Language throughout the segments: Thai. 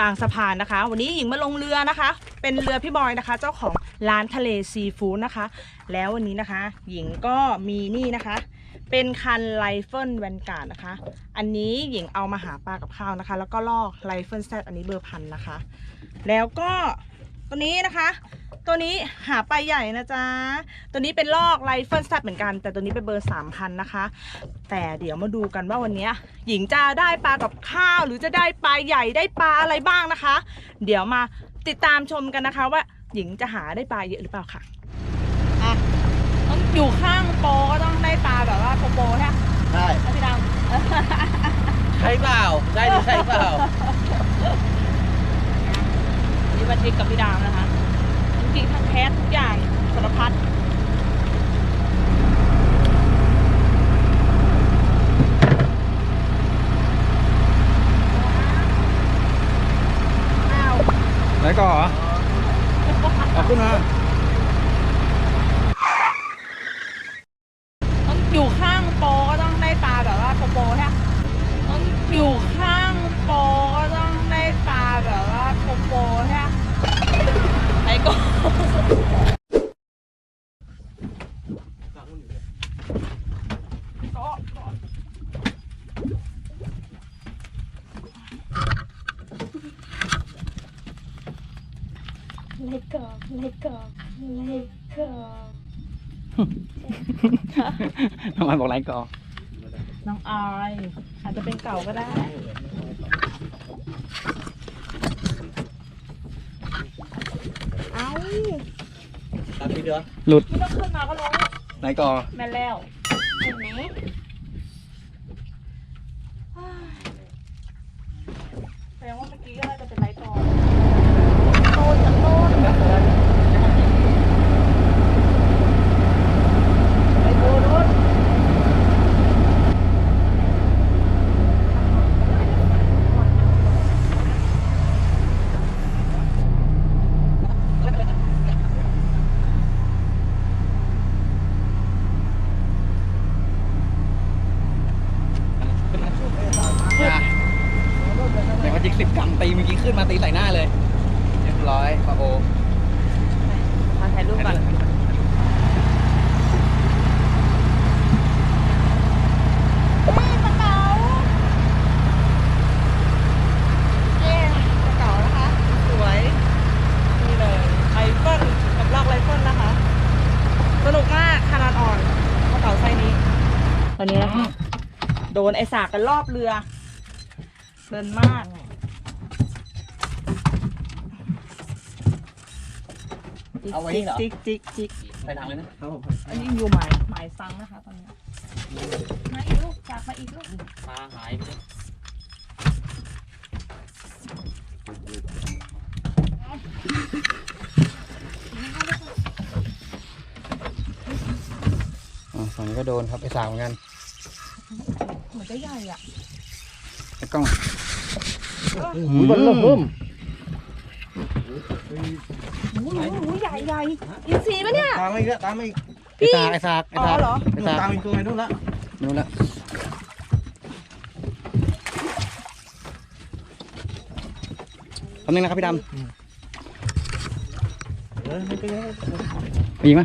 บางสะพานนะคะ วันนี้หญิงมาลงเรือนะคะ เป็นเรือพี่บอยนะคะ เจ้าของร้านทะเลซีฟู้ดนะคะ แล้ววันนี้นะคะ หญิงก็มีนี่นะคะ เป็นคันไลเฟิลแวนการ์ดนะคะ อันนี้หญิงเอามาหาปลากับข้าวนะคะ แล้วก็ลอกไลเฟิลแซดอันนี้เบอร์พันนะคะ แล้วก็ ตัวนี้นะคะ ตัวนี้หาปลาใหญ่นะจ๊ะ ตัวนี้เป็นลอกไรเฟิลแซเหมือนกัน แต่ตัวนี้เป็นเบอร์สามพันนะคะ แต่เดี๋ยวมาดูกันว่าวันเนี้ยหญิงจะได้ปลากับข้าวหรือจะได้ปลาใหญ่ได้ปลาอะไรบ้างนะคะ เดี๋ยวมาติดตามชมกันนะคะว่าหญิงจะหาได้ปลาเยอะหรือเปล่าค่ะอะต้องอยู่ข้างโปก็ต้องได้ปลาแบบว่าโปโปใช่ไหมใช่พี่ดำ ใช่เปล่าใช่ดิใช่เปล่า บันทิกกับพี่ดามนะคะจริงๆทั้งแคสทุกอย่างสารพัดอ้าว ไหนก่อนเหรอเอาขึ้นมา ต้องอยู่ข้างโปก็ต้องได้ปลาแบบว่าโปโปใช่ไหมต้องอยู่ข้างโปก็ต้องได้ปลาแบบว่าโปโปใช่ไหมไอ้ก็ เล็กกอบเล็กกอบเล็กกอบ น้องมันบอกไรก่อนน้องอายอาจจะเป็นเก่าก็ได้ เอ้าตามพี่เด้อหลุดไม่ต้องขึ้นมาก็ลงไหนก่อนแม่นแล้วเห็นไหมแสดงว่าเมื่อกี้ก็น่าจะเป็นไรก่อน โตจากโตน ไอโบรถ ไหนว่าจิกสิบกรัมตีเมื่อกี้ขึ้นมาตีใส่หน้าเลย เรียบร้อยปะโอ มาถ่ายรูปก่อนนี่ปลาเก๋าเย้ปลาเก๋านะคะ สวย นี่เลยไรเฟิลกับลอกไรเฟิลนะคะ สนุกมากขนาดอ่อนปลาเก๋าไซส์นี้ ตอนนี้นะคะโดนไอสากกันรอบเรือเพลินมาก เอาไว้นี่เหรอจิกจิกจิกไปทางเลยนะครับผมอันนี้อยู่หมายหมายซังนะคะตอนนี้มาอีกลูกจากมาอีกลูกปลาหายไปเลยอ๋อฝั่งนี้ก็โดนครับไอ้สาวเหมือนกันเหมือนจะใหญ่อะไอ้กล้อง อุ้ยมันเริ่มเริ่ม โอ้โหใหญ่ใหญ่อินซีปะเนี่ย ตามมาอีกแล้วตามมาอีกไอ้สากไอ้สากไอ้อ๋อสากเหรอ ไอ้นู่นสากตามอีกตัวไงนู่นละนู้นละคำนึงนะครับพี่ดเออไม่เป็นไรำไปยิงไหม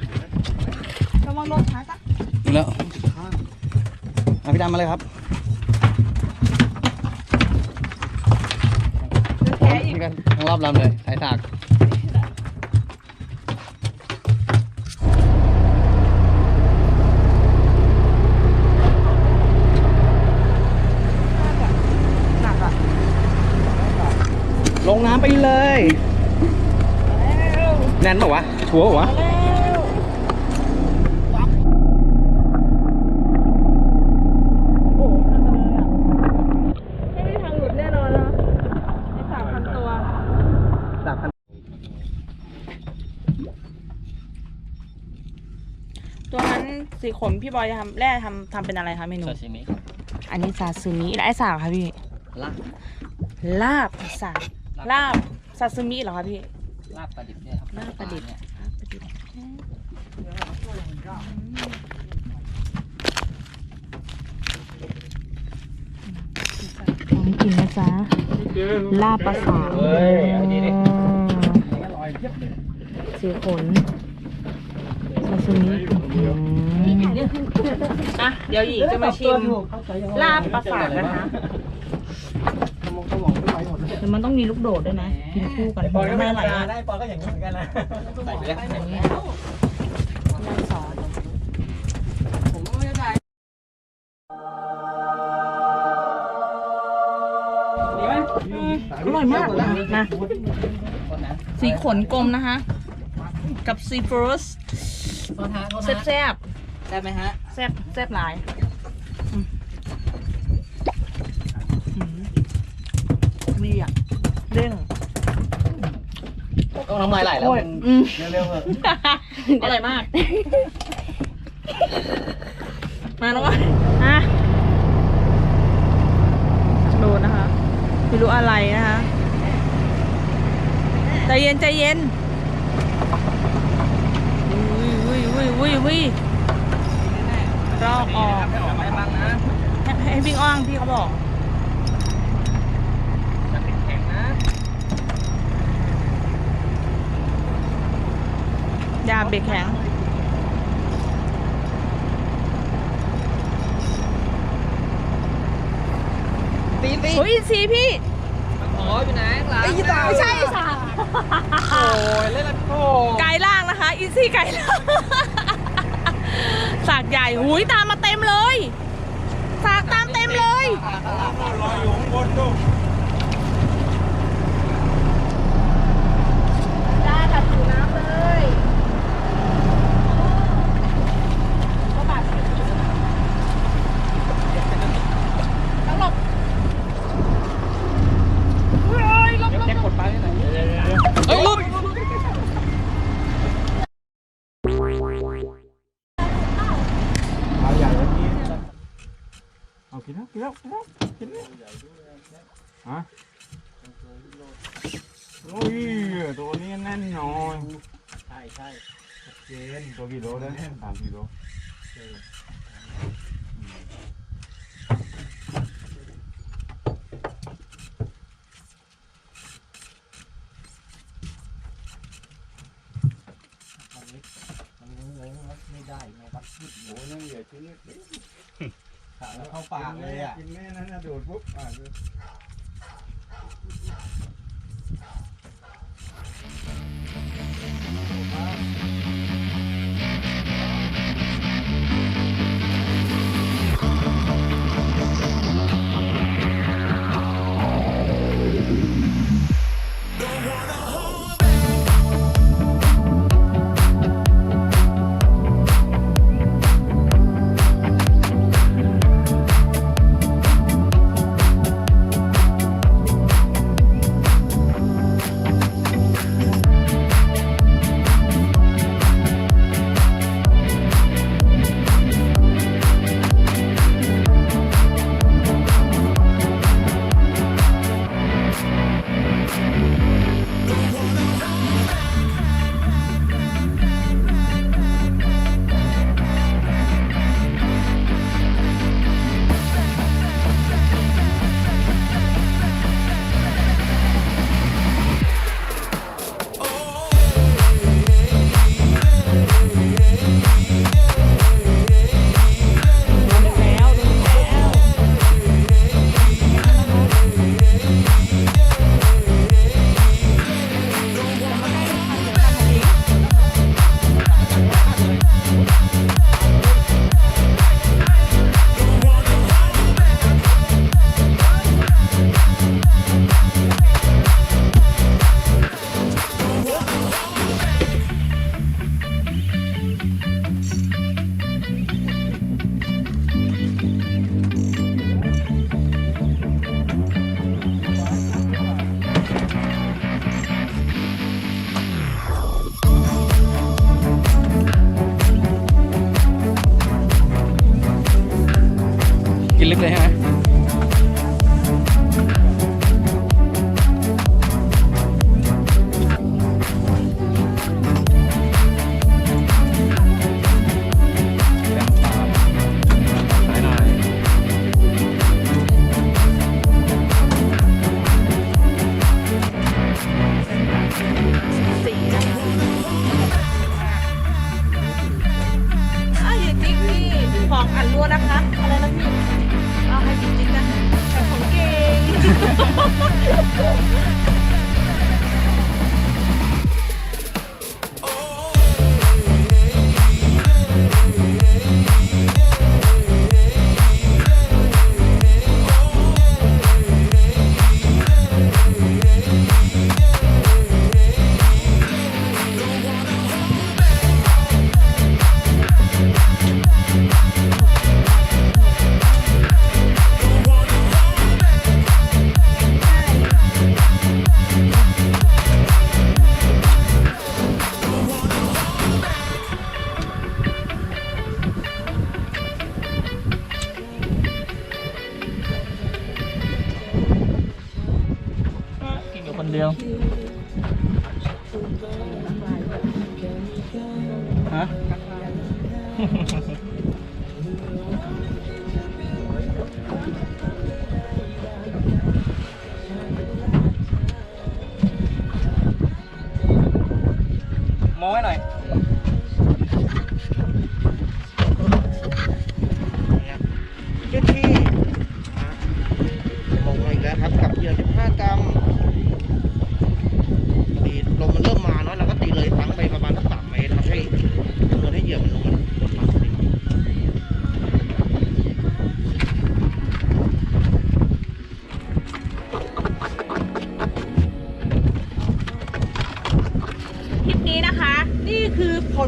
ระวังรถช้าสักดูแล้วเอาพี่ดำมาเลยครับ แพ้อีก นี่กัน ทั้งรอบลำเลยสายสากหนักอะลงน้ำไปเลย แน่นป่าวะชัวร์ป่าวะ แล้วโอ้โหหนักเลยอะไม่มีทางหลุดแน่นอนนะไอ้สามพันตัว สากพัน ตัวนั้นสี ขนพี่บอยจะทำแร่ทำทำเป็นอะไรคะเมนู ซาชิมิอันนี้ซาซูมิและไอ้สากค่ะพี่ ลาบลาบสากลาบซาซูมิเหรอคะพี่ ลาบปลาดิบเนี่ยครับลาบปลาดิบ เนี่ยลาบปลาดิบอืมให้กินนะจ๊ะลาบปลาสาวเฮ้ยเอาดีดิอืมอร่อยเยียบเลยเสือขนซาซิมิอืมอ่ะเดี๋ยวหญิงจะมาชิมลาบปลาสากนะคะสมองสมองไม่ไหวหมดเลยแต่มันต้องมีลูกโดดด้วยนะกินคู่กันปอยก็ไม่ไม่อร่ธรอรยมดานะได้ปอยก็อย่างนี้เหมือนกันนะใส่ไปเลยอันนี้ราดซอสผมก็ไม่เข้าใจดีไหมอร่อยมากนะคนนะสีขนกลมนะคะ กับซีฟรสโทษฮะโทษแซ่บฮะแซ่บ ได้ไหมฮะแซ่บแซ่บหลายอืมอืมดีอะเด้งต้องน้ำลายไหลแล้วโอ้ยมันอืมเร็วๆเถอะอร่อยมาก มาแล้วก็อะดูนะคะ ไม่รู้อะไรนะคะ ใจเย็นใจเย็นวิววิววิววิวรอก ออกไม่ออกไม่บังนะให้ให้พี่อ้องพี่เขาบอกจะติดแข็งนะยาเบรกแข็งตีตีโอ้ยอินซีพี่อ๋ออยู่ไหนหลังไม่ใช่สาโอ้ยเล่นละโอ้ไก่ล่างนะคะอินซีไก่ล่าง สากใหญ่หุยตามมาเต็มเลย สากตามเต็มเลย รออยู่ข้างบนดูค่ะถูน้ำเลยต้องหลบเฮ้ยหลบหลบ แจ็คกดไปที่ไหน เฮ้ยหลุด เอาใหญ่แล้วกินเอากิน แล้วกินแล้วกินแล้วกินแล้วฮะโอ้ยตัวนี้แน่นหน่อยใช่ใช่เจนตัวกี่โลได้สามกิโล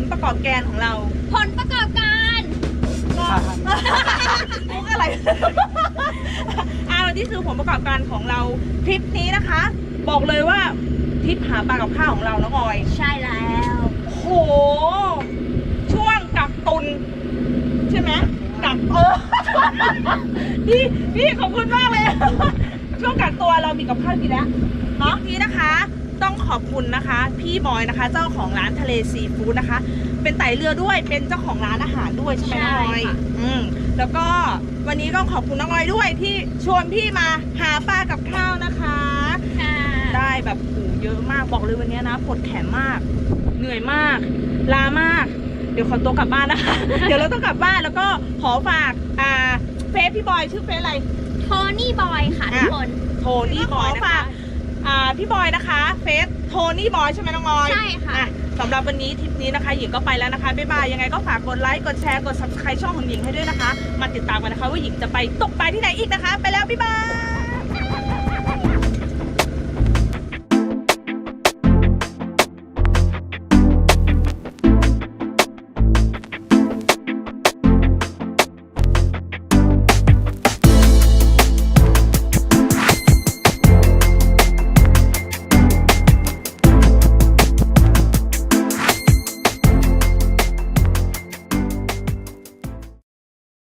ลประกอบแกนของเรา ผลประกอบการมุกอะไรอ่านี่คือผลประกอบการของเราทริปนี้นะคะ บอกเลยว่าทริปหาปลากับข้าวของเราน้องออย ใช่แล้วโห ช่วงกักตุน ใช่ไหมกักเออพี่พี่ขอบคุณมากเลย ช่วงกักตัวเรามีกับข้าวกินแล้วเนาะนี้นะคะ ต้องขอบคุณนะคะ พี่บอยนะคะ เจ้าของร้านทะเลซีฟู้ดนะคะ เป็นไต่เรือด้วยเป็นเจ้าของร้านอาหารด้วยใช่ไหมน้องออยใช่ค่ะ อืมแล้วก็วันนี้ก็ขอบคุณน้องออยด้วยที่ชวนพี่มาหาปลากับข้าวนะคะ ค่ะได้แบบโหเยอะมากบอกเลยวันนี้นะปวดแขนมาก เหนื่อยมาก ลามาก เดี๋ยวขอตัวกลับบ้านนะคะ เดี๋ยวเราต้องกลับบ้านแล้วก็ขอฝากอ่าเฟซพี่บอยชื่อเฟซอะไร โทนี่บอยค่ะทุกคน โทนี่บอยนะคะ อ่าพี่บอยนะคะ เฟซโทนี่บอยใช่ไหมน้องออยใช่ค่ะ อ่สำหรับวันนี้ทริปนี้นะคะหญิงก็ไปแล้วนะคะบ๊ายบายยังไงก็ฝากกดไลค์กดแชร์กด subscribe ช่องของหญิงให้ด้วยนะคะ มาติดตามกันนะคะ ว่าหญิงจะไปตกปลาที่ไหนอีกนะคะ ไปแล้ว